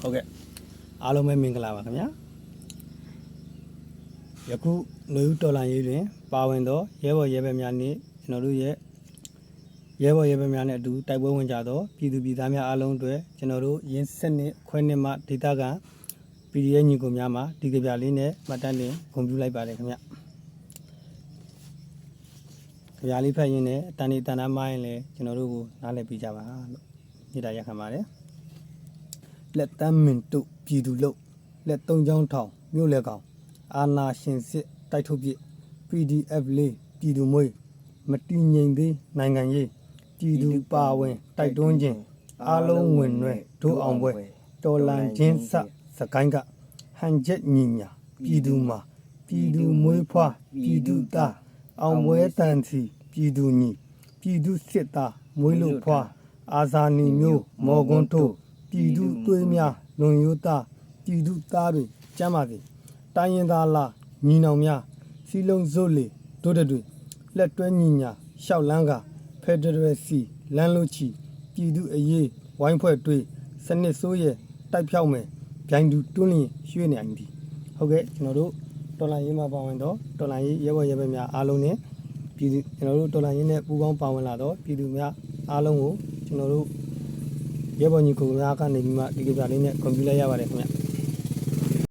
ဟုတ်ကဲ့အားလုံးပဲမင်္ဂလာပါခင်ဗျာယခုလူဦးတော်လန်ရေးတွင် ပါဝင်သောရဲဘော်ရဲဘက်များနှင့်ကျွန်တော်တို့ရဲ့ရဲဘော်ရဲဘက်များနဲ့အတူတိုက်ပွဲဝင်ကြသောပြည်သူပြည်သားများအားလုံးအတွက်ကျွန်တော်တို့ရင်းစနစ်ခွဲနှစ်မှဒေသခံ PDF ညီကိုများမှာဒီကြပြလေးနဲ့မှတ်တမ်းတင်ဂုဏ်ပြုလိုက်ပါတယ်ခင်ဗျကြပြလေးဖတ်ရင်းနဲ့အတန်ဒီတန်တားမရင်လည်းကျွန်တော်တို့ကိုနားလည်ပေးကြပါလို့ညတာရက်ခံပါတယ် လက်တမ်းမင်တို့ပြည်သူလို့လက်သုံးချောင်းထောင်မြို့လက်ကောင်အာနာရှင်စစ်တိုက်ထုတ်ပြစ် PDF လေးပြည်သူမွေးမတည်ငြိမ်သေးနိုင်ငံရေးပြည်သူပါဝင်တိုက်တွန်းခြင်းအားလုံးဝင်ရွယ်ဒို့အောင်ပွဲတော်လန်ချင်းစစကိုင်းကဟန်ချက်ညီညာပြည်သူမှာပြည်သူမွေးဖွားပြည်သူသားအောင်ပွဲတန်စီပြည်သူညီပြည်သူစစ်သားမွေးလို့ဖွားအာဇာနည်မျိုးမော်ကွန်းထိုး ပြည်သူသွေးများလွန်ရိုးသားပြည်သူသားတွေကျမ်းပါစေတိုင်းရင်သားလားညီနောင်များစီလုံးစုလေတို့တဲ့တွေလက်တွဲညီညာရှောက်လန်းကဖက်ဒရယ်စီလမ်းလို့ချီပြည်သူအရေးဝိုင်းဖွဲ့တွေစနစ်ဆိုးရဲ့တိုက်ဖြောက်မယ်ဗျိုင်းသူတွန်းလင်းရွှေ့နေအောင်ဒီဟုတ်ကဲ့ကျွန်တော်တို့တော်လိုင်းရေးမှာပါဝင်တော့တော်လိုင်းရေးရဲဘော်ရဲဘက်များအားလုံးနဲ့ပြည်သူကျွန်တော်တို့တော်လိုင်းရေးနဲ့ပူးပေါင်းပါဝင်လာတော့ပြည်သူများအားလုံးကိုကျွန်တော်တို့ ရဲဘော်ညီကိုများကနေပြီးမှဒီကပြလေးနဲ့ကွန်ပျူတာရပါတယ်ခင်ဗျ